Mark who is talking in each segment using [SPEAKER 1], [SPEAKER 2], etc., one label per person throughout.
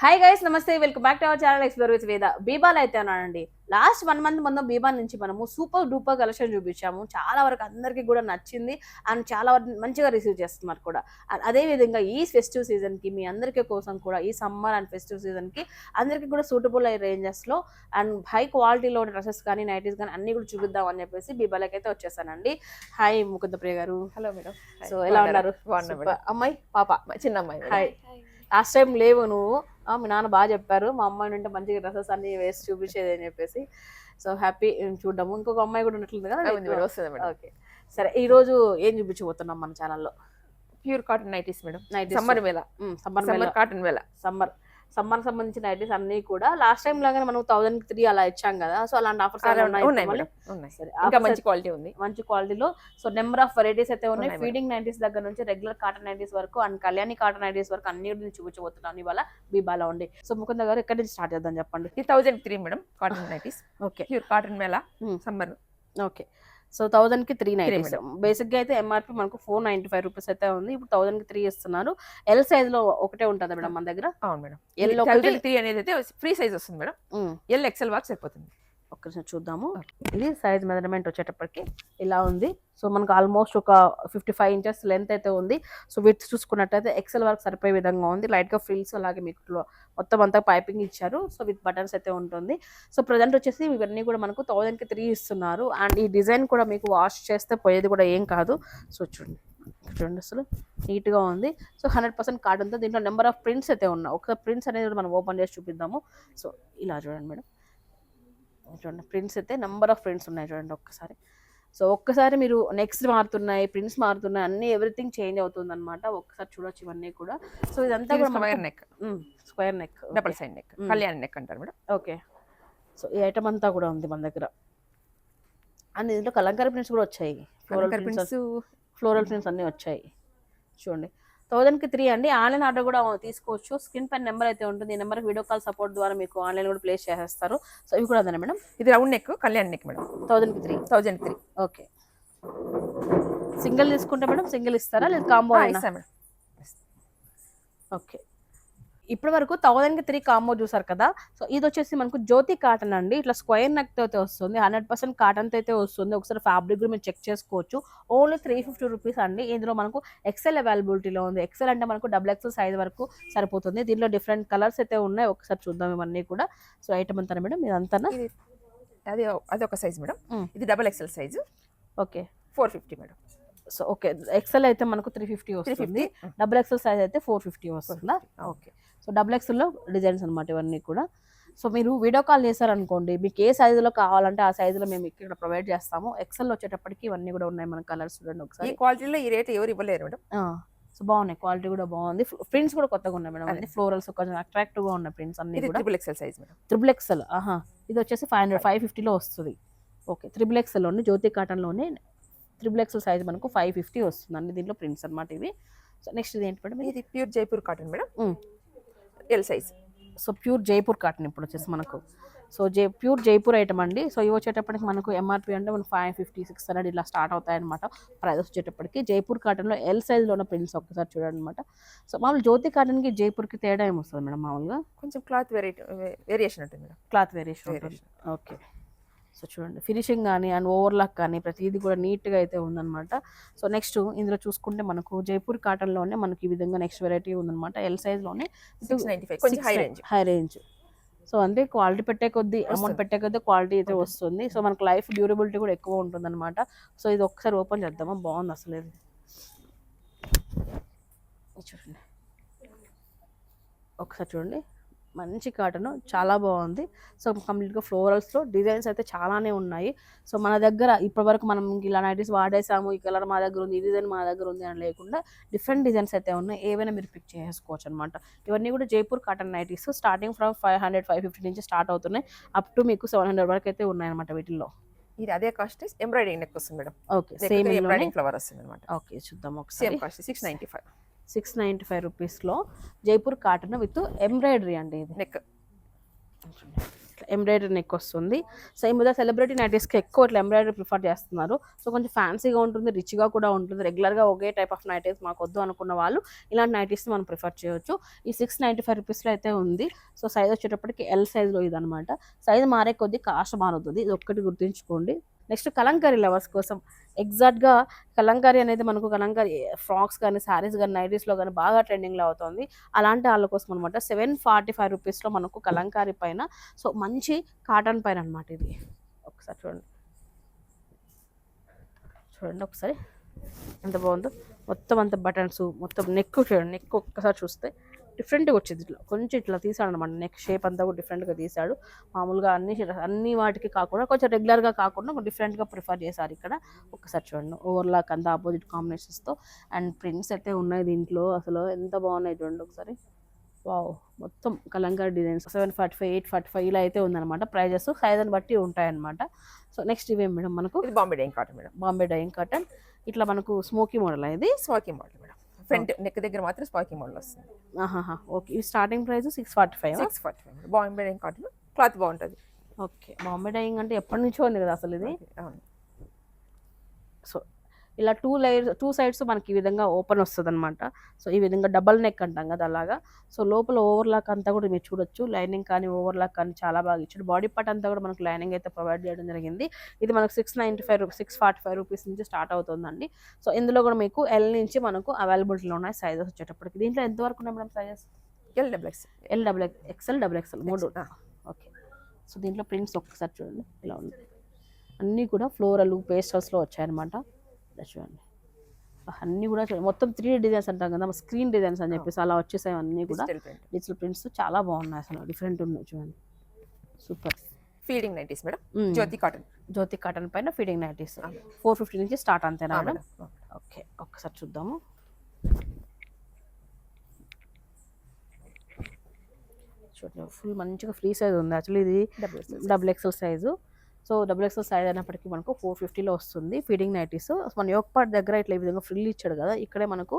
[SPEAKER 1] Hi guys namaste. Welcome back to our channel explore with Veda బీబాల్ అయితే అన్నానండి last one month ముందు బీబా నుంచి మనము సూపర్ డూపర్ కలెక్షన్ చూపించాము. చాలా వరకు అందరికీ కూడా నచ్చింది అండ్ చాలా వరకు మంచిగా రిసీవ్ చేస్తున్నారు కూడా. And అదే విధంగా ఈ ఫెస్టివ్ సీజన్కి మీ అందరికీ కోసం కూడా ఈ సమ్మర్ అండ్ ఫెస్టివ్ సీజన్కి అందరికీ కూడా సూటబుల్ అయ్యే రేంజెస్లో అండ్ హై క్వాలిటీలో డ్రెస్సెస్ కానీ నైటీస్ కానీ అన్ని కూడా చూపిద్దాం అని చెప్పేసి బీబాలకి అయితే వచ్చేసానండి. హాయ్ ముకుంద ప్రియ గారు.
[SPEAKER 2] Hello madam.
[SPEAKER 1] సో ఎలా ఉన్నారు? అమ్మాయి? పాప?
[SPEAKER 2] చిన్న అమ్మాయి.
[SPEAKER 1] హాయ్ లాస్ట్ టైం లేవు నువ్వు. మీ నాన్న బాగా చెప్పారు. మా అమ్మాయి ఉంటే మంచిగా డ్రెస్సెస్ అన్ని వేసి చూపించేది అని చెప్పేసి. సో హ్యాపీ చూడము ఇంకొక అమ్మాయి కూడా ఉన్నట్లుంది కదా
[SPEAKER 2] వస్తుంది మేడం.
[SPEAKER 1] ఓకే. సరే ఈ రోజు ఏం చూపించబోతున్నాం మన ఛానల్లో
[SPEAKER 2] pure cotton nighties madam.
[SPEAKER 1] Night
[SPEAKER 2] summer వేళ
[SPEAKER 1] సమ్మర్
[SPEAKER 2] సమ్మర్ కాటన్ వేళ
[SPEAKER 1] సమ్మర్ సమ్మర్ సంబంధించిన నైటీస్ అన్ని కూడా లాస్ట్ టైం లాగానే మనం థౌసండ్ త్రీ అలా ఇచ్చాం కదా సో అలాంటి ఆఫర్స్
[SPEAKER 2] ఇంకా మంచి క్వాలిటీ ఉంది.
[SPEAKER 1] మంచి క్వాలిటీలో సో నెంబర్ ఆఫ్ వెరైటీస్ అయితే ఉన్నాయి. ఫీడింగ్ నైటీస్ దగ్గర నుంచి రెగ్యులర్ కాటన్ నైటీస్ వరకు అండ్ కళ్యాణి కాటన్ నైటీస్ వరకు అన్ని చూపించబోతున్నాను ఇవాళ బీబాలో ఉండి. సో ముకుంద గారు ఎక్కడి నుంచి స్టార్ట్ చేద్దాం చెప్పండి?
[SPEAKER 2] Thousand three madam cotton nighties
[SPEAKER 1] okay
[SPEAKER 2] pure cotton
[SPEAKER 1] Hmm.
[SPEAKER 2] Summer
[SPEAKER 1] okay so థౌసండ్కి three nighties
[SPEAKER 2] madam.
[SPEAKER 1] బేసిక్గా అయితే ఎంఆర్పి మనకు ఫోర్ నైన్టీ ఫైవ్ రూపీస్ అయితే ఉంది. ఇప్పుడు థౌసండ్కి త్రీ ఇస్తున్నారు. ఎల్ సైజ్లో ఒకటే ఉంటుంది మేడం మన దగ్గర.
[SPEAKER 2] అవును మేడం.
[SPEAKER 1] ఎల్
[SPEAKER 2] త్రీ అనేది అయితే ఫ్రీ సైజ్ వస్తుంది మేడం. ఎల్ ఎక్సెల్ బాక్స్ సరిపోతుంది
[SPEAKER 1] ఒక్క నిమిషం చూద్దాము ఇది సైజ్ మెజర్మెంట్ వచ్చేటప్పటికి ఇలా ఉంది. సో మనకు ఆల్మోస్ట్ ఒక ఫిఫ్టీ ఫైవ్ ఇంచెస్ లెంత్ అయితే ఉంది. సో విత్ చూసుకున్నట్టయితే ఎక్సెల్ వరకు సరిపోయే విధంగా ఉంది. లైట్గా ఫ్రిల్స్ అలాగే మీకు మొత్తం అంతా పైపింగ్ ఇచ్చారు. సో విత్ బటన్స్ అయితే ఉంటుంది. సో ప్రజెంట్ వచ్చేసి ఇవన్నీ కూడా మనకు థౌజండ్కి త్రీ ఇస్తున్నారు. అండ్ ఈ డిజైన్ కూడా మీకు వాష్ చేస్తే పోయేది కూడా ఏం కాదు. సో చూడండి. చూడండి అసలు నీట్గా ఉంది. సో హండ్రెడ్ పర్సెంట్ కాటన్తో దీంట్లో నెంబర్ ఆఫ్ ప్రింట్స్ అయితే ఉన్నాయి. ఒకసారి ప్రింట్స్ అనేది కూడా మనం ఓపెన్ చేసి చూపిద్దాము. సో ఇలా చూడండి మేడం. చూడండి ప్రింట్స్ అయితే నెంబర్ ఆఫ్ ప్రింట్స్ ఉన్నాయి చూడండి ఒక్కసారి. సో ఒక్కసారి మీరు నెక్స్ట్ మారుతున్నాయి ప్రింట్స్ మారుతున్నాయి అన్ని ఎవ్రీథింగ్ చేంజ్ అవుతుంది అనమాట ఒక్కసారి చూడొచ్చు ఇవన్నీ కూడా. సో ఇదంతా కూడా
[SPEAKER 2] square neck
[SPEAKER 1] square neck
[SPEAKER 2] double side neck. Kalyan neck అంటారు మేడం.
[SPEAKER 1] ఓకే సో ఈ ఐటమ్ అంతా కూడా ఉంది మన దగ్గర. అండ్ దీంట్లో కలంకారీ ప్రింట్స్ కూడా వచ్చాయి. ఫ్లోరల్ ప్రింట్స్ ఫ్లోరల్ ప్రింట్స్ అన్నీ వచ్చాయి. చూడండి. థౌజండ్కి త్రీ అండి. ఆన్లైన్ ఆర్డర్ కూడా తీసుకోవచ్చు. స్క్రీన్ పైన నెంబర్ అయితే ఉంటుంది. ఈ నెంబర్కి వీడియో కాల్ సపోర్ట్ ద్వారా మీకు ఆన్లైన్ కూడా ప్లేస్ చేసేస్తారు. సో ఇవి కూడా అదే మేడం?
[SPEAKER 2] ఇది round neck Kalyan neck madam.
[SPEAKER 1] థౌజండ్కి three?
[SPEAKER 2] Thousand three.
[SPEAKER 1] Okay. Single తీసుకుంటే మేడం సింగిల్ ఇస్తారా? లేదా కాంబో
[SPEAKER 2] ఇస్తాం మేడం.
[SPEAKER 1] ఓకే. ఇప్పటి వరకు థౌజండ్కి త్రీ కాంబో చూసారు కదా సో ఇది వచ్చేసి మనకు జ్యోతి కాటన్ అండి. ఇట్లా స్క్వేర్ నెక్ అయితే వస్తుంది హండ్రెడ్ పర్సెంట్ కాటన్ అయితే వస్తుంది. ఒకసారి ఫ్యాబ్రిక్ కూడా మీరు చెక్ చేసుకోవచ్చు. ఓన్లీ త్రీ ఫిఫ్టీ రూపీస్ అండి. ఇందులో మనకు ఎక్సెల్ అవైలబిలిటీలో ఉంది. ఎక్సెల్ అంటే మనకు డబుల్ ఎక్సెల్ సైజ్ వరకు సరిపోతుంది. దీనిలో డిఫరెంట్ కలర్స్ అయితే ఉన్నాయి. ఒకసారి చూద్దాం ఇవన్నీ కూడా. సో ఐటమ్ అంతా మేడం ఇదంతా
[SPEAKER 2] ఇది అది అది ఒక సైజ్ మేడం. ఇది double XL size
[SPEAKER 1] okay.
[SPEAKER 2] Four fifty madam.
[SPEAKER 1] So okay XL అయితే మనకు త్రీ ఫిఫ్టీ వస్తుంది. డబుల్ ఎక్సెల్ సైజ్ అయితే ఫోర్ ఫిఫ్టీ వస్తుందా. ఓకే. సో డబుల్ ఎక్సెల్లో డిజైన్స్ అనమాట ఇవన్నీ కూడా. సో మీరు వీడియో కాల్ చేశారనుకోండి మీకు ఏ సైజులో కావాలంటే ఆ సైజులో మేము ఇక్కడ ప్రొవైడ్ చేస్తాము. ఎక్సెల్ వచ్చేటప్పటికి ఇవన్నీ కూడా ఉన్నాయి మన కలర్స్ చూడండి
[SPEAKER 2] ఈ
[SPEAKER 1] ఒకసారి.
[SPEAKER 2] క్వాలిటీలో ఈ రేట్ ఎవరు ఇవ్వలేరు మేడం?
[SPEAKER 1] సో బాగున్నాయి క్వాలిటీ కూడా బాగుంది. ప్రింట్స్ కూడా కొత్తగా ఉన్నాయి మేడం. అన్ని ఫ్లోరల్స్ కొంచెం అట్రాక్టివ్గా ఉన్నాయి ప్రింట్స్ అన్ని కూడా.
[SPEAKER 2] Triple XL size madam.
[SPEAKER 1] Triple XL ఆహా. ఇది వచ్చేసి ఫైవ్ హండ్రెడ్ ఫైవ్ ఫిఫ్టీలో వస్తుంది. ఓకే త్రిబుల్ ఎక్సెల్లోని జ్యోతి కాటన్లోనే త్రిబుల్ ఎక్సెల్ సైజ్ మనకు ఫైవ్ ఫిఫ్టీ వస్తుంది అండి దీంట్లో ప్రింట్స్ అన్నమాట ఇవి. సో నెక్స్ట్ ఇది ఏంటి మేడం
[SPEAKER 2] ఇది? Pure Jaipur cotton madam. L size
[SPEAKER 1] so pure Jaipur cotton ఇప్పుడు వచ్చేసి మనకు. సో జై ప్యూర్ జైపూర్ ఐటమ్ అండి. సో ఇవి వచ్చేటప్పటికి మనకు ఎంఆర్పి అంటే మనకు ఫైవ్ ఫిఫ్టీ సిక్స్ హండ్రెడ్ ఇలా స్టార్ట్ అవుతాయి అనమాట ప్రైస్ వచ్చేటప్పటికి జైపూర్ కాటన్లో ఎల్ సైజ్లో ఉన్న ప్రింట్స్ ఒక్కసారి చూడండి అనమాట సో మామూలు జ్యోతి కాటన్కి జైపూర్కి తేడా ఏమొస్తుంది మేడం మామూలుగా?
[SPEAKER 2] కొంచెం క్లాత్ వెరైటీ వేరియేషన్ ఉంటుంది madam.
[SPEAKER 1] Cloth variation okay so చూడండి ఫినిషింగ్ కానీ అండ్ ఓవర్లాక్ కానీ ప్రతిదీ కూడా నీట్గా అయితే ఉందన్నమాట. సో నెక్స్ట్ ఇందులో చూసుకుంటే మనకు జైపూర్ కాటన్లోనే మనకి ఈ విధంగా నెక్స్ట్ వెరైటీ ఉందన్నమాట. L సైజ్లోనే
[SPEAKER 2] high range
[SPEAKER 1] high range so అంటే క్వాలిటీ పెట్టే కొద్దీ అమౌంట్. పెట్టే కొద్దీ క్వాలిటీ అయితే. వస్తుంది. సో మనకు లైఫ్ డ్యూరబిలిటీ కూడా ఎక్కువ ఉంటుంది అనమాట సో ఇది ఒకసారి ఓపెన్ చేద్దామా? బాగుంది అసలు ఇది చూడండి. ఒకసారి చూడండి. మంచి కాటన్ చాలా బాగుంది. సో కంప్లీట్గా ఫ్లోరల్స్లో డిజైన్స్ అయితే చాలానే ఉన్నాయి. సో మన దగ్గర ఇప్పటివరకు మనం ఇలా నైటీస్ వాడేసాము ఈ కలర్ మా దగ్గర ఉంది ఈ డిజైన్ మా దగ్గర ఉంది అని లేకుండా డిఫరెంట్ డిజైన్స్ అయితే ఉన్నాయి. ఏవైనా మీరు పిక్ చేసుకోవచ్చు అనమాట ఇవన్నీ కూడా Jaipur cotton nighties. Starting from five hundred five fifty నుంచి స్టార్ట్ అవుతున్నాయి. అప్ టు మీకు సెవెన్ హండ్రెడ్ వరకు అయితే ఉన్నాయన్నమాట వీటిల్లో.
[SPEAKER 2] ఇది అదే కాస్ట్ ఎంబ్రాయిడింగ్ నెక్ వస్తుంది madam.
[SPEAKER 1] Okay same
[SPEAKER 2] embroidering flower వస్తుంది అనమాట
[SPEAKER 1] ఓకే చూద్దాం
[SPEAKER 2] సేమ్
[SPEAKER 1] ఒకసారి.
[SPEAKER 2] Cost six ninety five.
[SPEAKER 1] Six ninety five రూపీస్లో జైపూర్ కాటన్ విత్ ఎంబ్రాయిడరీ అండి ఇది.
[SPEAKER 2] నెక్.
[SPEAKER 1] ఎంబ్రాయిడరీ నెక్ వస్తుంది. సో ఈ మధ్య సెలబ్రిటీ నైటీస్కి ఎక్కువ ఇట్లా ఎంబ్రాయిడరీ ప్రిఫర్ చేస్తున్నారు. సో కొంచెం ఫ్యాన్సీగా ఉంటుంది రిచ్గా కూడా ఉంటుంది. రెగ్యులర్గా ఒకే టైప్ ఆఫ్ నైటీస్ మాకు వద్దు అనుకున్న వాళ్ళు ఇలాంటి నైటీస్ మనం ప్రిఫర్ చేయొచ్చు. ఈ సిక్స్ నైంటీ ఫైవ్ రూపీస్లో అయితే ఉంది. సో సైజ్ వచ్చేటప్పటికి ఎల్ సైజ్లో ఇది అనమాట సైజ్ మారే కొద్దీ కాస్ట్ మారుతుంది ఇది ఒక్కటి గుర్తుంచుకోండి. నెక్స్ట్ కలంకారీ లవర్స్ కోసం. ఎగ్జాక్ట్గా కలంకారీ అనేది మనకు కలంకారీ ఫ్రాక్స్ కానీ శారీస్ కానీ నైటీస్లో కానీ బాగా ట్రెండింగ్లో అవుతుంది. అలాంటి వాళ్ళ కోసం అనమాట సెవెన్ ఫార్టీ ఫైవ్ రూపీస్లో మనకు కలంకారీ పైన. సో మంచి కాటన్ పైన అనమాట ఇది. ఒకసారి చూడండి. చూడండి ఒకసారి. ఎంత బాగుందో. మొత్తం అంత బటన్స్ మొత్తం నెక్ చూడండి. నెక్ ఒక్కసారి చూస్తే. డిఫరెంట్గా వచ్చింది ఇట్లా. కొంచెం ఇట్లా తీసాడు అనమాట నెక్ షేప్ అంతా కూడా డిఫరెంట్గా తీసాడు. మామూలుగా అన్ని అన్ని వాటికి కాకుండా కొంచెం రెగ్యులర్గా కాకుండా డిఫరెంట్గా ప్రిఫర్ చేశారు ఇక్కడ. ఒక్కసారి చూడండి. ఓవర్లాక్ అంతా ఆపోజిట్ కాంబినేషన్స్తో. అండ్ ప్రింట్స్ అయితే ఉన్నాయి దీంట్లో. అసలు ఎంత బాగున్నాయి చూడండి ఒకసారి. వావ్! మొత్తం Kalamkari designs. Seven forty five eight forty five ఇలా అయితే ఉందన్నమాట. ప్రైజెస్ సైజుని బట్టి ఉంటాయన్నమాట. సో నెక్స్ట్ ఇవేం మేడం మనకు?
[SPEAKER 2] Bombay dyeing cotton madam.
[SPEAKER 1] Bombay dyeing cotton. ఇట్లా మనకు స్మోకీ మోడల్ ఇది?
[SPEAKER 2] స్పాకీ మోడల్ మేడం. ఫ్రంట్ నెక్ దగ్గర మాత్రం స్పాకీ మోడల్ వస్తుంది.
[SPEAKER 1] ఆహాహా ఓకే. ఈ starting price six forty five
[SPEAKER 2] six forty five Bombay dyeing cotton cloth బాగుంటుంది.
[SPEAKER 1] ఓకే. బాంబే డైయింగ్ అంటే ఎప్పటి నుంచో ఉంది కదా అసలు ఇది?
[SPEAKER 2] అవును.
[SPEAKER 1] ఇలా టూ లేయర్స్ టూ సైడ్స్ మనకి ఈ విధంగా ఓపెన్ వస్తుంది అనమాట సో ఈ విధంగా డబల్ నెక్ అంటాం కదా అలాగా. సో లోపల ఓవర్లాక్ అంతా కూడా మీరు చూడొచ్చు. లైనింగ్ కానీ ఓవర్లాక్ కానీ చాలా బాగా ఇచ్చాడు బాడీ పార్ట్ అంతా కూడా మనకు లైనింగ్ అయితే ప్రొవైడ్ చేయడం జరిగింది. ఇది మనకు six ninety five six forty five rupees నుంచి స్టార్ట్ అవుతుందండి. సో ఇందులో కూడా మీకు ఎల్ నుంచి మనకు అవైలబిలిటీలో ఉన్నాయి సైజెస్ వచ్చేటప్పటికి. దీంట్లో ఎంతవరకు ఉన్నాయి madam sizes
[SPEAKER 2] L double X
[SPEAKER 1] L double XL double XL మూడు. ఓకే సో దీంట్లో ప్రింట్స్ ఒక్కసారి చూడండి. ఇలా ఉంది. అన్నీ కూడా ఫ్లోరల్ పేస్టల్స్లో వచ్చాయన్నమాట. ఇలా చూడండి. అన్నీ కూడా. మొత్తం త్రీ డిజైన్స్ అంటాం కదా స్క్రీన్ డిజైన్స్ అని చెప్పేసి అలా వచ్చేసాయి అన్నీ కూడా.
[SPEAKER 2] డిజిటల్ ప్రింట్
[SPEAKER 1] డిజిటల్ ప్రింట్స్ చాలా బాగున్నాయి అసలు డిఫరెంట్ ఉన్నాయి చూడండి. Super
[SPEAKER 2] feeding nighties madam Jyoti cotton
[SPEAKER 1] Jyoti cotton పైన ఫీడింగ్ నైటీస్ ఫోర్ ఫిఫ్టీ నుంచి స్టార్ట్ అంతేనా మేడం ఓకే. ఒక్కసారి చూద్దాము. చూడండి ఫుల్ మంచిగా ఫ్రీ సైజ్ ఉంది. యాక్చువల్లీ ఇది
[SPEAKER 2] double
[SPEAKER 1] double XL size so double XL size అయినప్పటికీ మనకు ఫోర్ ఫిఫ్టీలో వస్తుంది ఫీడింగ్ నైటీస్ మన యోక్ పార్ట్ దగ్గర ఇట్లా ఈ విధంగా ఫ్రిల్ ఇచ్చాడు కదా ఇక్కడే మనకు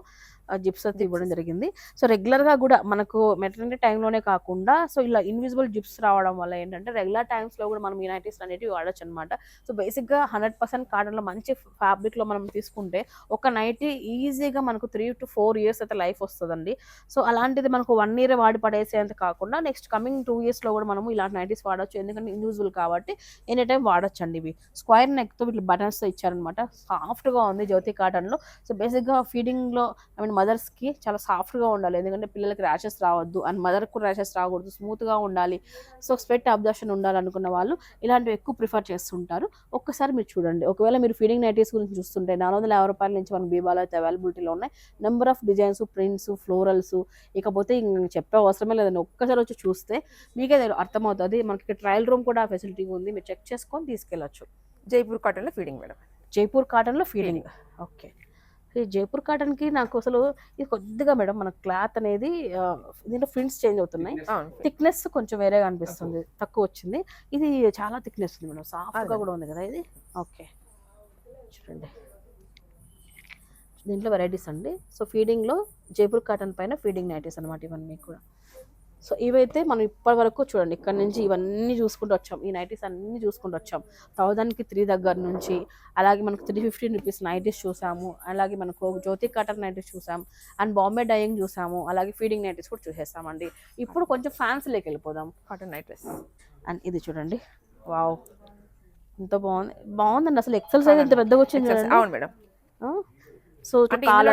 [SPEAKER 1] జిప్స్ అయితే ఇవ్వడం జరిగింది. సో రెగ్యులర్గా కూడా మనకు మెటర్నిటీ టైంలోనే కాకుండా సో ఇలా ఇన్విజిబుల్ జిప్స్ రావడం వల్ల ఏంటంటే రెగ్యులర్ టైమ్స్లో కూడా మనం ఈ నైటీస్ అనేటివి వాడచ్చు అనమాట సో బేసిక్గా హండ్రెడ్ పర్సెంట్ కాటన్లో మంచి ఫ్యాబ్రిక్లో మనం తీసుకుంటే ఒక నైటీ ఈజీగా మనకు త్రీ టు ఫోర్ ఇయర్స్ అయితే లైఫ్ వస్తుందండి. సో అలాంటిది మనకు వన్ ఇయర్ వాడి పడేసేంత కాకుండా నెక్స్ట్ కమింగ్ టూ ఇయర్స్లో కూడా మనము ఇలాంటి నైటీస్ వాడచ్చు. ఎందుకంటే ఇన్యూజువల్ కాబట్టి ఎనీ టైం టైం వాడచ్చండి ఇవి. స్క్వైర్ నెక్తో ఇట్లా బటన్స్తో ఇచ్చారనమాట. సాఫ్ట్గా ఉంది జ్యోతి కాటన్లో. సో బేసిక్గా ఫీడింగ్లో ఐ మీన్ మదర్స్కి చాలా సాఫ్ట్గా ఉండాలి. ఎందుకంటే పిల్లలకి ర్యాషెస్ రావద్దు. అండ్ మదర్కు ర్యాషెస్ రాకూడదు. స్మూత్గా ఉండాలి. సో స్వెట్ అబ్జర్షన్ ఉండాలనుకున్న వాళ్ళు ఇలాంటివి ఎక్కువ ప్రిఫర్ చేస్తుంటారు. ఒక్కసారి మీరు చూడండి. ఒకవేళ మీరు ఫీడింగ్ నైటీస్ గురించి చూస్తుంటే నాలుగు వందల యాభై రూపాయల నుంచి మనకు బీబాలో అయితే అవైలబిలిటీలో ఉన్నాయి. Number of designs prints florals ఇకపోతే చెప్పే అవసరమే లేదండి. ఒక్కసారి వచ్చి చూస్తే మీకే అర్థమవుతుంది. మనకి ట్రయల్ రూమ్ కూడా ఫెసిలిటీ ఉంది. మీరు చెక్ చేసుకొని తీసుకెళ్ళచ్చు.
[SPEAKER 2] జైపూర్ కాటన్లో ఫీడింగ్ మేడం.
[SPEAKER 1] జైపూర్ కాటన్లో ఫీలింగ్ ఓకే. ఈ జైపూర్ కాటన్కి నాకు అసలు ఇది కొద్దిగా మేడం మన క్లాత్ అనేది దీంట్లో ప్రింట్స్ చేంజ్ అవుతున్నాయి. థిక్నెస్ కొంచెం వేరేగా అనిపిస్తుంది. తక్కువ. వచ్చింది. ఇది చాలా థిక్నెస్ ఉంది మేడం. సాఫ్ట్గా కూడా ఉంది కదా ఇది? ఓకే. చూడండి. దీంట్లో వెరైటీస్ అండి. సో ఫీడింగ్లో జైపూర్ కాటన్ పైన ఫీడింగ్ నైటీస్ అనమాట ఇవన్నీ కూడా. సో ఇవైతే మనం ఇప్పటి వరకు చూడండి ఇక్కడ నుంచి ఇవన్నీ చూసుకుంటూ వచ్చాం. ఈ నైటీస్ అన్నీ చూసుకుంటూ వచ్చాం. థౌజండ్కి త్రీ దగ్గర నుంచి అలాగే మనకు త్రీ ఫిఫ్టీన్ రూపీస్ నైటీస్ చూసాము. అలాగే మనకు జ్యోతి కాటన్ నైటీస్ చూసాం. అండ్ బాంబే డైయింగ్ చూసాము. అలాగే ఫీడింగ్ నైటీస్ కూడా చూసేస్తామండి. ఇప్పుడు కొంచెం ఫ్యాన్సీలోకి వెళ్ళిపోదాం.
[SPEAKER 2] కాటన్ నైట్ డ్రెస్
[SPEAKER 1] అండ్ ఇది చూడండి. వావ్! ఎంత బాగుంది. బాగుందండి అసలు ఎక్సెల్ సైజ్ ఎంత పెద్దగా వచ్చింది
[SPEAKER 2] అవును మేడం.
[SPEAKER 1] సో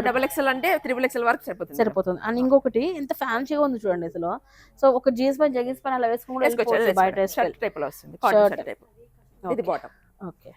[SPEAKER 2] డబుల్ ఎక్స్ఎల్ అంటే త్రిబుల్ ఎక్స్ఎల్ వరకు సరిపోతుంది
[SPEAKER 1] సరిపోతుంది. అండ్ ఇంకొకటి ఎంత ఫ్యాన్సీగా ఉంది చూడండి అసలు సో ఒక జీన్స్ పైన జగీన్స్ పైన అలా వేసుకుని బయట
[SPEAKER 2] టైప్లో వస్తుంది. ఇది. Bottom
[SPEAKER 1] okay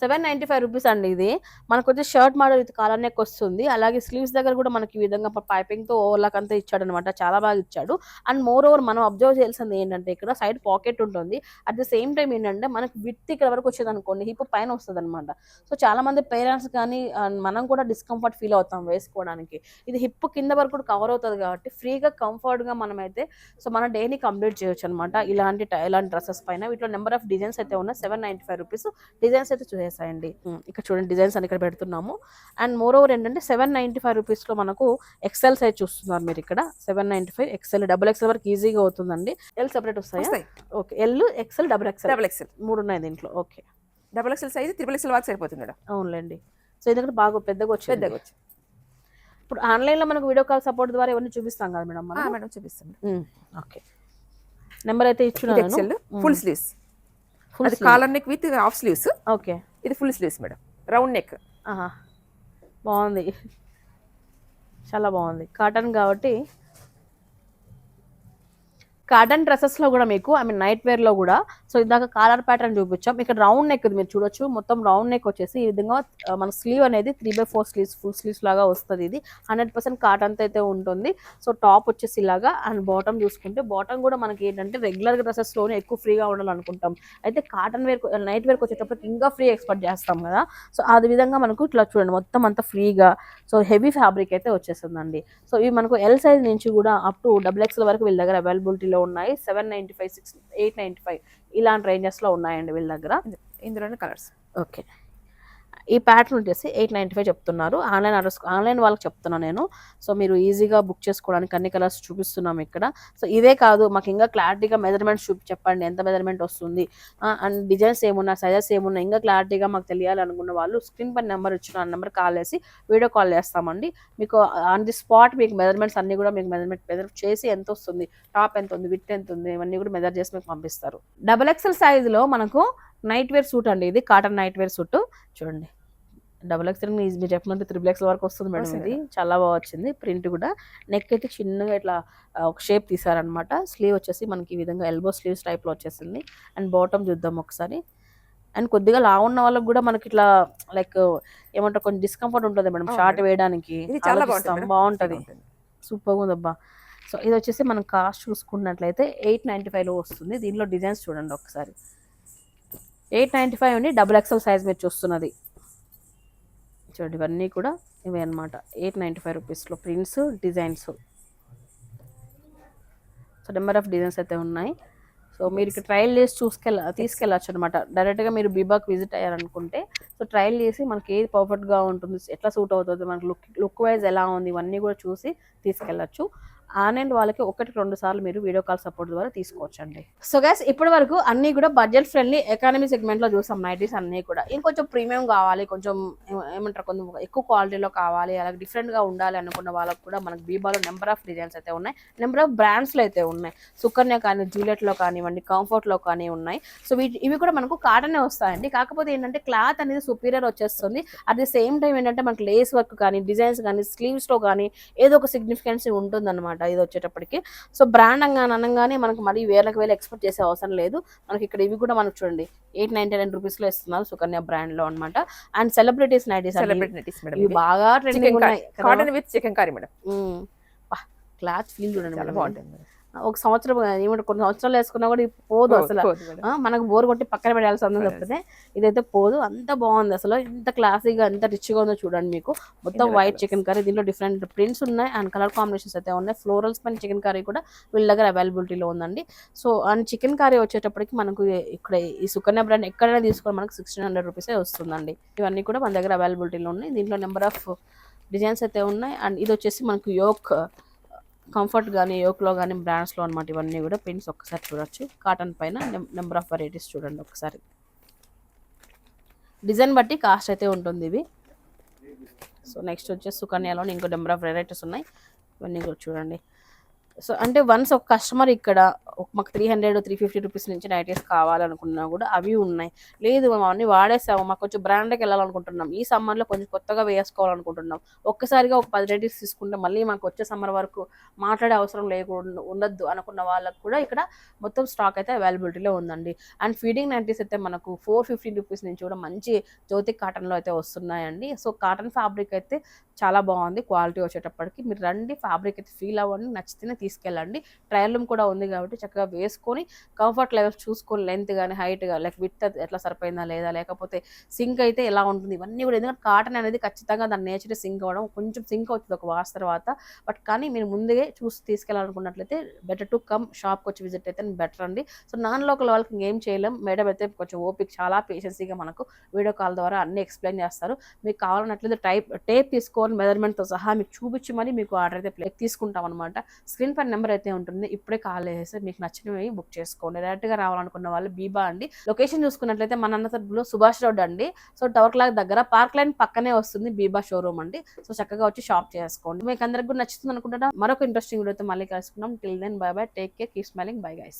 [SPEAKER 1] seven ninety five rupees అండి ఇది. మనకు వచ్చి shirt model with collar neck వస్తుంది. అలాగే స్లీవ్స్ దగ్గర కూడా మనకి ఈ విధంగా పైపింగ్తో ఓవర్లాక్ అంతా ఇచ్చాడు అనమాట చాలా బాగా ఇచ్చాడు. అండ్ మోర్ ఓవర్ మనం అబ్జర్వ్ చేయాల్సింది ఏంటంటే ఇక్కడ సైడ్ పాకెట్ ఉంటుంది. అట్ ద సేమ్ టైం ఏంటంటే మనకి విత్ ఇక్కడ వరకు వచ్చేది అనుకోండి హిప్ పైన వస్తుంది అనమాట సో చాలా మంది పేరెంట్స్ కానీ మనం కూడా డిస్కంఫర్ట్ ఫీల్ అవుతాం వేసుకోవడానికి. ఇది హిప్ కింద వరకు కూడా కవర్ అవుతుంది కాబట్టి ఫ్రీగా కంఫర్ట్గా మనమైతే సో మన డైలీ కంప్లీట్ చేయొచ్చు అనమాట ఇలాంటి ఇలాంటి డ్రెస్సెస్ పైన. వీటిలో నెంబర్ ఆఫ్ డిజైన్స్ అయితే ఉన్నాయి. Seven ninety five rupees. Designs అయితే చూసేస్తాం వచ్చేసాయండి ఉమ్, ఇక్కడ చూడండి డిజైన్స్ అని ఇక్కడ పెడుతున్నాము. అండ్ మోర్ ఓవర్ ఏంటంటే సెవెన్ నైంటీ ఫైవ్ రూపీస్లో మనకు ఎక్సెల్ సైజ్ చూస్తున్నారు మీరు ఇక్కడ. Seven ninety five XL double XL వరకు ఈజీగా అవుతుందండి. ఎల్ సెపరేట్ వస్తాయా? Okay L XL double XL
[SPEAKER 2] double XL
[SPEAKER 1] మూడు ఉన్నాయి దీంట్లో. Okay
[SPEAKER 2] double XL size triple XL వరకు సరిపోతుంది మేడం.
[SPEAKER 1] అవునులేండి. సో ఎందుకంటే బాగా పెద్దగా వచ్చింది.
[SPEAKER 2] పెద్దగా వచ్చి
[SPEAKER 1] ఇప్పుడు ఆన్లైన్లో మనకు వీడియో కాల్ సపోర్ట్ ద్వారా ఇవన్నీ చూపిస్తాం కదా మేడం
[SPEAKER 2] మేడం చూపిస్తాం.
[SPEAKER 1] ఓకే నెంబర్ అయితే ఇచ్చున్నాను
[SPEAKER 2] ఎక్స్ఎల్ ఫుల్ స్లీవ్స్ అది collar neck with half sleeves
[SPEAKER 1] okay
[SPEAKER 2] ఇది full sleeves madam round neck
[SPEAKER 1] ఆహా. బాగుంది. చాలా బాగుంది. కాటన్ కాబట్టి కాటన్ డ్రెస్సెస్లో కూడా మీకు ఐ మీన్ నైట్ వేర్లో కూడా. సో ఇందాక కాలర్ ప్యాటర్న్ చూపించాం. ఇక్కడ రౌండ్ నెక్ మీరు చూడొచ్చు. మొత్తం రౌండ్ నెక్ వచ్చేసి ఈ విధంగా మన స్లీవ్ అనేది three by four sleeves full sleeves లాగా వస్తుంది ఇది. హండ్రెడ్ పర్సెంట్ కాటన్తో అయితే ఉంటుంది. సో టాప్ వచ్చేసి ఇలాగా. అండ్ బాటమ్ చూసుకుంటే బాటమ్ కూడా మనకి ఏంటంటే రెగ్యులర్ డ్రెస్సెస్లోనే ఎక్కువ ఫ్రీగా ఉండాలనుకుంటాం. అయితే కాటన్ వేర్ నైట్ వేర్కి వచ్చేటప్పుడు ఇంకా ఫ్రీ ఎక్స్పెక్ట్ చేస్తాం కదా. సో అది విధంగా మనకు ఇట్లా చూడండి మొత్తం అంతా ఫ్రీగా సో హెవీ ఫ్యాబ్రిక్ అయితే వచ్చేస్తుందండి. సో ఇవి మనకు ఎల్ సైజ్ నుంచి కూడా అప్ టు డబుల్ ఎక్స్ఎల్ వరకు వీళ్ళ దగ్గర అవైలబిలిటీలో ఉన్నాయి. Seven ninety five six eight ninety five ఇలాంటి రేంజెస్లో ఉన్నాయండి వీళ్ళ దగ్గర.
[SPEAKER 2] ఇందులోనే కలర్స్.
[SPEAKER 1] ఓకే. ఈ ప్యాటర్న్ వచ్చేసి ఎయిట్ నైంటీ ఫైవ్ చెప్తున్నారు. ఆన్లైన్ ఆర్డర్స్ ఆన్లైన్ వాళ్ళకి చెప్తున్నాను నేను. సో మీరు ఈజీగా బుక్ చేసుకోవడానికి అన్ని కలర్స్ చూపిస్తున్నాం ఇక్కడ. సో ఇదే కాదు మాకు ఇంకా క్లారిటీగా మెజర్మెంట్స్ చూపి చెప్పండి ఎంత మెజర్మెంట్ వస్తుంది. అండ్ డిజైన్స్ ఏమున్నా సైజెస్ ఏమున్నా ఇంకా క్లారిటీగా మాకు తెలియాలనుకున్న వాళ్ళు స్క్రీన్ పై నెంబర్ ఇచ్చిన ఆ నెంబర్ కాల్ చేసి వీడియో కాల్ చేస్తామండి. మీకు ఆన్ ది స్పాట్ మీకు మెజర్మెంట్స్ అన్ని కూడా మీకు మెజర్మెంట్ మెజర్ చేసి ఎంత వస్తుంది టాప్ ఎంత ఉంది విత్ ఎంత ఉంది ఇవన్నీ కూడా మెజర్ చేసి మీకు పంపిస్తారు. డబల్ ఎక్సెల్ సైజులో మనకు నైట్ వేర్ సూట్ అండి ఇది. కాటన్ నైట్ వేర్ సూట్ చూడండి. డబుల్ ఎక్స్ఎల్ మీరు చెప్పినట్టు త్రిబుల్ ఎక్స్ఎల్ వరకు వస్తుంది మేడం ఇది. చాలా బాగా వచ్చింది. ప్రింట్ కూడా నెక్ అయితే చిన్నగా ఇట్లా ఒక షేప్ తీసారనమాట స్లీవ్ వచ్చేసి మనకి ఈ విధంగా ఎల్బో స్లీవ్స్ టైప్లో వచ్చేసింది. అండ్ బాటమ్ చూద్దాం ఒకసారి. అండ్ కొద్దిగా లా ఉన్న వాళ్ళకి కూడా మనకి ఇట్లా లైక్ ఏమంటారు కొంచెం డిస్కంఫర్ట్ ఉంటుంది మేడం షార్ట్. వేయడానికి.
[SPEAKER 2] బాగుంటుంది.
[SPEAKER 1] సూపర్గా ఉందబ్బా. సో ఇది వచ్చేసి మనం కాస్ట్ చూసుకున్నట్లయితే ఎయిట్ నైంటీ ఫైవ్లో వస్తుంది. దీనిలో డిజైన్స్ చూడండి ఒకసారి. ఎయిట్ నైంటీ ఫైవ్ అండి డబుల్ ఎక్సెల్ సైజ్ మీరు చూస్తున్నది. చూడండి ఇవన్నీ కూడా ఇవే అనమాట ఎయిట్ నైంటీ ఫైవ్ రూపీస్లో prints designs so number of designs అయితే ఉన్నాయి. సో మీరు ఇక్కడ ట్రయల్ చేసి చూసుకెళ్ళ తీసుకెళ్ళచ్చు అనమాట డైరెక్ట్గా మీరు బీబాక్ విజిట్ అయ్యారనుకుంటే సో ట్రయల్ చేసి మనకి ఏది పర్ఫెక్ట్గా ఉంటుంది ఎట్లా సూట్ అవుతుంది మనకి లుక్ లుక్ వైజ్ ఎలా ఉంది ఇవన్నీ కూడా చూసి తీసుకెళ్ళచ్చు. ఆన్లైన్ వాళ్ళకి ఒకటి రెండు సార్లు మీరు వీడియో కాల్ సపోర్ట్ ద్వారా తీసుకోవచ్చండి. సో గ్యాస్ ఇప్పటి వరకు అన్ని కూడా బడ్జెట్ ఫ్రెండ్లీ ఎకానమీ సెగ్మెంట్లో చూసాం నైటీస్ అన్ని కూడా. ఇంకొంచెం ప్రీమియం కావాలి కొంచెం ఏమంటారు కొంచెం ఎక్కువ క్వాలిటీలో కావాలి అలాగే డిఫరెంట్గా ఉండాలి అనుకున్న వాళ్ళకి కూడా మనకి బీబాలో నెంబర్ ఆఫ్ డిజైన్స్ అయితే ఉన్నాయి నెంబర్ ఆఫ్ బ్రాండ్స్లో అయితే ఉన్నాయి. సుకన్య కానీ జూలెట్లో కానివ్వండి కంఫర్ట్లో కానీ ఉన్నాయి. సో వీటి ఇవి కూడా మనకు కాటనే వస్తాయండి. కాకపోతే ఏంటంటే క్లాత్ అనేది సుపీరియర్ వచ్చేస్తుంది. అట్ ది సేమ్ టైం ఏంటంటే మనకి లేస్ వర్క్ కానీ డిజైన్స్ కానీ స్లీవ్స్లో కానీ ఏదో ఒక సిగ్నిఫికెన్స్ ఉంటుంది అనమాట ఇది వచ్చేటప్పటికి. సో బ్రాండ్ అనగానే అనగానే మనకి మళ్ళీ వేలకు వేలు ఎక్స్పెక్ట్ చేసే అవసరం లేదు. మనకి ఇక్కడ ఇవి కూడా మనకు చూడండి ఎయిట్ నైన్టీ నైన్ రూపీస్లో ఇస్తున్నారు సుకన్య బ్రాండ్లో అనమాట. అండ్. సెలబ్రిటీస్ నైటీస్
[SPEAKER 2] మేడం
[SPEAKER 1] బాగా trending
[SPEAKER 2] cotton with chikankari madam
[SPEAKER 1] cloth feel చూడండి.
[SPEAKER 2] బాగుంటుంది.
[SPEAKER 1] ఒక సంవత్సరం ఏమంటే కొన్ని సంవత్సరాలు వేసుకున్నా కూడా ఇది పోదు అసలు. మనకు బోర్ కొట్టి పక్కన పెట్టాల్సి ఉంది తప్పితే ఇదైతే పోదు. అంత బాగుంది అసలు. ఎంత క్లాసీగా ఎంత రిచ్గా ఉందో చూడండి మీకు. మొత్తం వైట్. చికెన్ కర్రీ దీంట్లో డిఫరెంట్ ప్రింట్స్ ఉన్నాయి అండ్ కలర్ కాంబినేషన్స్ అయితే ఉన్నాయి. ఫ్లోరల్స్ పైన చికెన్ కర్రీ కూడా వీళ్ళ దగ్గర అవైలబిలిటీలో ఉందండి. సో అండ్ చికెన్ కర్రీ వచ్చేటప్పటికి మనకు ఇక్కడ ఈ సుకన్య బ్రాండ్ ఎక్కడైనా తీసుకొని మనకు సిక్స్టీన్ హండ్రెడ్ రూపీసే వస్తుందండి. ఇవన్నీ కూడా మన దగ్గర అవైలబిలిటీలో ఉన్నాయి. దీంట్లో నెంబర్ ఆఫ్ డిజైన్స్ అయితే ఉన్నాయి. అండ్ ఇది వచ్చేసి మనకు యోక్ కంఫర్ట్ కానీ యోక్లో కానీ బ్రాండ్స్లో అనమాట ఇవన్నీ కూడా ప్రింట్స్ ఒక్కసారి చూడొచ్చు. కాటన్ పైన నెంబర్ ఆఫ్ వెరైటీస్ చూడండి ఒకసారి డిజైన్ బట్టి కాస్ట్ అయితే ఉంటుంది ఇవి. సో నెక్స్ట్ వచ్చేసి సుకన్యాలో ఇంకో నెంబర్ ఆఫ్ వెరైటీస్ ఉన్నాయి. ఇవన్నీ కూడా చూడండి. సో అంటే వన్స్ ఒక కస్టమర్ ఇక్కడ మాకు three hundred three fifty rupees నుంచి నైటీస్ కావాలనుకున్నా కూడా అవి ఉన్నాయి. లేదు మేము అవన్నీ వాడేసాము మాకు కొంచెం బ్రాండ్కి వెళ్ళాలనుకుంటున్నాం. ఈ సమ్మర్లో కొంచెం కొత్తగా వేసుకోవాలనుకుంటున్నాం. ఒక్కసారిగా ఒక పది నైటీస్ తీసుకుంటే మళ్ళీ మాకు వచ్చే సమ్మర్ వరకు మాట్లాడే అవసరం లేకుండా ఉండొద్దు అనుకున్న వాళ్ళకు కూడా ఇక్కడ మొత్తం స్టాక్ అయితే అవైలబిలిటీలో ఉందండి. అండ్ ఫీడింగ్ నైటీస్ అయితే మనకు ఫోర్ ఫిఫ్టీ రూపీస్ నుంచి కూడా మంచి జ్యోతి కాటన్లో అయితే వస్తున్నాయండి. సో కాటన్ ఫ్యాబ్రిక్ అయితే చాలా బాగుంది క్వాలిటీ వచ్చేటప్పటికి. మీరు రండి ఫ్యాబ్రిక్ అయితే ఫీల్ అవ్వండి నచ్చితేనే తీసుకెళ్ళండి. ట్రయల్ రూమ్ కూడా ఉంది కాబట్టి చక్కగా వేసుకొని కంఫర్ట్ లెవెల్స్ చూసుకొని లెంత్ కానీ హైట్ కానీ లైక్ విత్ ఎట్లా సరిపోయిందా లేదా లేకపోతే సింక్ అయితే ఎలా ఉంటుంది ఇవన్నీ కూడా ఎందుకంటే కాటన్ అనేది ఖచ్చితంగా దాని నేచర్ సింక్ అవ్వడం కొంచెం సింక్ అవుతుంది ఒక వాస్ తర్వాత. బట్ కానీ మీరు ముందుగా చూసి తీసుకెళ్ళాలనుకున్నట్లయితే బెటర్ టు కమ్ షాప్కి వచ్చి విజిట్ అయితే బెటర్ అండి. సో నాన్ లోకల్ వాళ్ళకి ఏం చేయలేం. మేడం అయితే కొంచెం ఓపిక చాలా పేషెన్సీగా మనకు వీడియో కాల్ ద్వారా అన్ని ఎక్స్ప్లెయిన్ చేస్తారు. మీకు కావాలన్నట్లయితే టైప్ టేప్ తీసుకొని మెజర్మెంట్తో సహా మీకు చూపించి మరి మీకు ఆర్డర్ అయితే ప్లే తీసుకుంటాం అనమాట స్క్రీన్ పైన నెంబర్ అయితే ఉంటుంది. ఇప్పుడే కాల్ చేస్తే మీకు నచ్చినవి బుక్ చేసుకోండి. డైరెక్ట్గా రావాలనుకున్న వాళ్ళు బీబా అండి. లొకేషన్ చూసుకున్నట్లయితే మన అన్నసర్లో సుభాష్ రోడ్ అండి. సో టవర్ క్లాక్ దగ్గర పార్క్ లైన్ పక్కనే వస్తుంది బీబా షోరూమ్ అండి. సో చక్కగా వచ్చి షాప్ చేసుకోండి. మీకు అందరికి కూడా నచ్చుతుంది అనుకుంటున్నా. మరొక ఇంట్రెస్టింగ్ వీడియోతో మళ్ళీ కలుసుకుందాం. Till then bye bye take care keep smiling bye guys